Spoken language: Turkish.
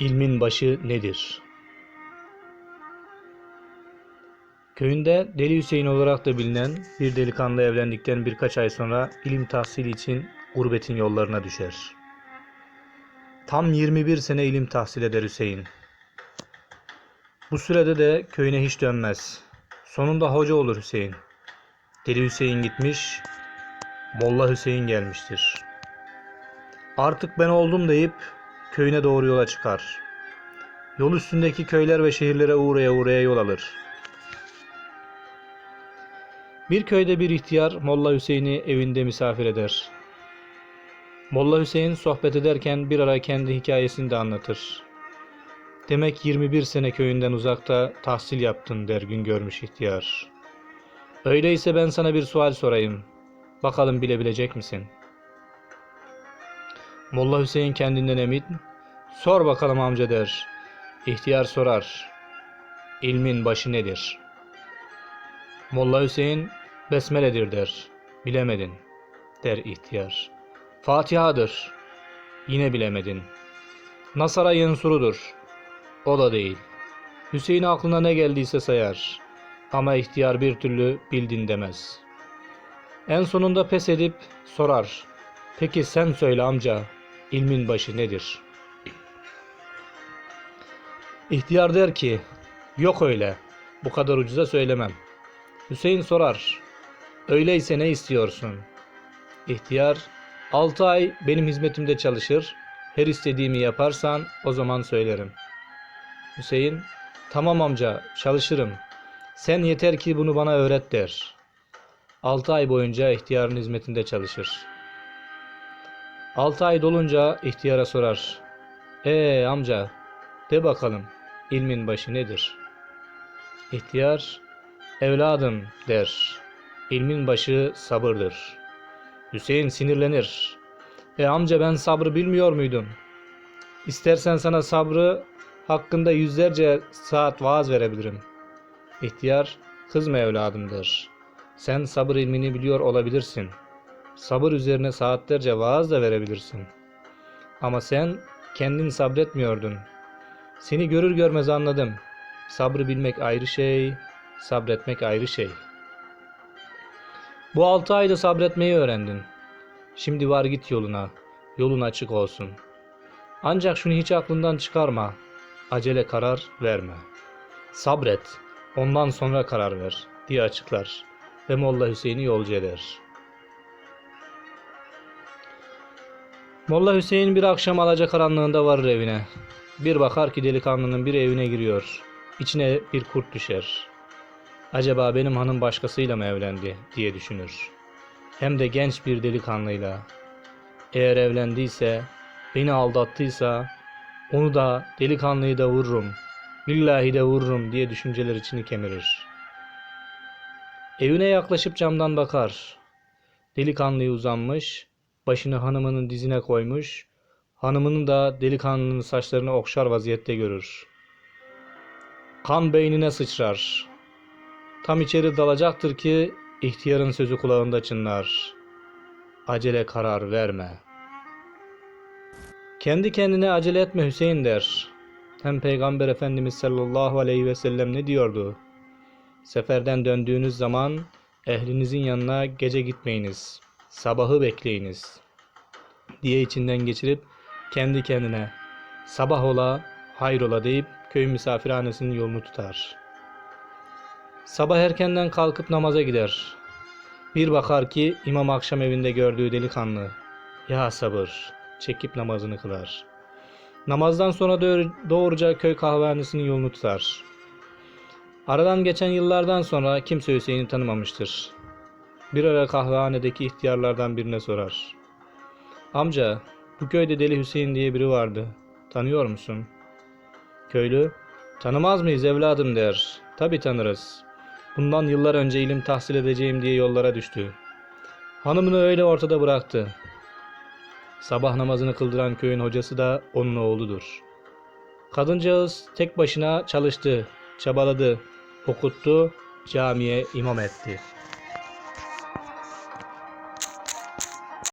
İlmin başı nedir? Köyünde Deli Hüseyin olarak da bilinen bir delikanlı evlendikten birkaç ay sonra ilim tahsili için gurbetin yollarına düşer. Tam 21 sene ilim tahsil eder Hüseyin. Bu sürede de köyüne hiç dönmez. Sonunda hoca olur Hüseyin. Deli Hüseyin gitmiş, Molla Hüseyin gelmiştir. Artık ben oldum deyip köyüne doğru yola çıkar. Yol üstündeki köyler ve şehirlere uğraya uğraya yol alır. Bir köyde bir ihtiyar Molla Hüseyin'i evinde misafir eder. Molla Hüseyin sohbet ederken bir ara kendi hikayesini de anlatır. Demek 21 sene köyünden uzakta tahsil yaptın der gün görmüş ihtiyar. Öyleyse ben sana bir sual sorayım. Bakalım bilebilecek misin? Molla Hüseyin kendinden emin. Sor bakalım amca der. İhtiyar sorar. İlmin başı nedir? Molla Hüseyin besmeledir der. Bilemedin der ihtiyar. Fatiha'dır. Yine bilemedin. Nasara yensurudur. O da değil. Hüseyin aklına ne geldiyse sayar. Ama ihtiyar bir türlü bildin demez. En sonunda pes edip sorar. Peki sen söyle amca, ilmin başı nedir? İhtiyar der ki, yok öyle, bu kadar ucuza söylemem. Hüseyin sorar, öyleyse ne istiyorsun? İhtiyar, altı ay benim hizmetimde çalışır, her istediğimi yaparsan o zaman söylerim. Hüseyin, tamam amca çalışırım, sen yeter ki bunu bana öğret der. Altı ay boyunca ihtiyarın hizmetinde çalışır. Altı ay dolunca ihtiyara sorar. Ee amca, de bakalım ilmin başı nedir? İhtiyar, evladım der. İlmin başı sabırdır. Hüseyin sinirlenir. E amca ben sabrı bilmiyor muydum? İstersen sana sabrı hakkında yüzlerce saat vaaz verebilirim. İhtiyar, kızma evladım der. Sen sabır ilmini biliyor olabilirsin. Sabır üzerine saatlerce vaaz da verebilirsin. Ama sen kendin sabretmiyordun. Seni görür görmez anladım. Sabrı bilmek ayrı şey, sabretmek ayrı şey. Bu altı ayda sabretmeyi öğrendin. Şimdi var git yoluna, yolun açık olsun. Ancak şunu hiç aklından çıkarma, acele karar verme. Sabret, ondan sonra karar ver diye açıklar ve Molla Hüseyin'i yolcu eder. Molla Hüseyin bir akşam alacakaranlığında varır evine. Bir bakar ki delikanlının bir evine giriyor. İçine bir kurt düşer. Acaba benim hanım başkasıyla mı evlendi diye düşünür. Hem de genç bir delikanlıyla. Eğer evlendiyse, beni aldattıysa onu da delikanlıyı da vururum. Billahi de vururum diye düşünceler içini kemirir. Evine yaklaşıp camdan bakar. Delikanlıyı uzanmış, başını hanımının dizine koymuş, hanımının da delikanlının saçlarını okşar vaziyette görür. Kan beynine sıçrar. Tam içeri dalacaktır ki ihtiyarın sözü kulağında çınlar. Acele karar verme. Kendi kendine acele etme Hüseyin der. Hem Peygamber Efendimiz sallallahu aleyhi ve sellem ne diyordu? Seferden döndüğünüz zaman ehlinizin yanına gece gitmeyiniz. Sabahı bekleyiniz. Diye içinden geçirip kendi kendine sabah ola, hayrola deyip köy misafirhanesinin yolunu tutar. Sabah erkenden kalkıp namaza gider. Bir bakar ki imam akşam evinde gördüğü delikanlı. Ya sabır, çekip namazını kılar. Namazdan sonra doğruca köy kahvehanesinin yolunu tutar. Aradan geçen yıllardan sonra kimse Hüseyin'i tanımamıştır. Bir ara kahvehanedeki ihtiyarlardan birine sorar. Amca, bu köyde Deli Hüseyin diye biri vardı. Tanıyor musun? Köylü, tanımaz mıyız evladım der. Tabi tanırız. Bundan yıllar önce ilim tahsil edeceğim diye yollara düştü. Hanımını öyle ortada bıraktı. Sabah namazını kıldıran köyün hocası da onun oğludur. Kadıncağız tek başına çalıştı, çabaladı, okuttu, camiye imam etti.''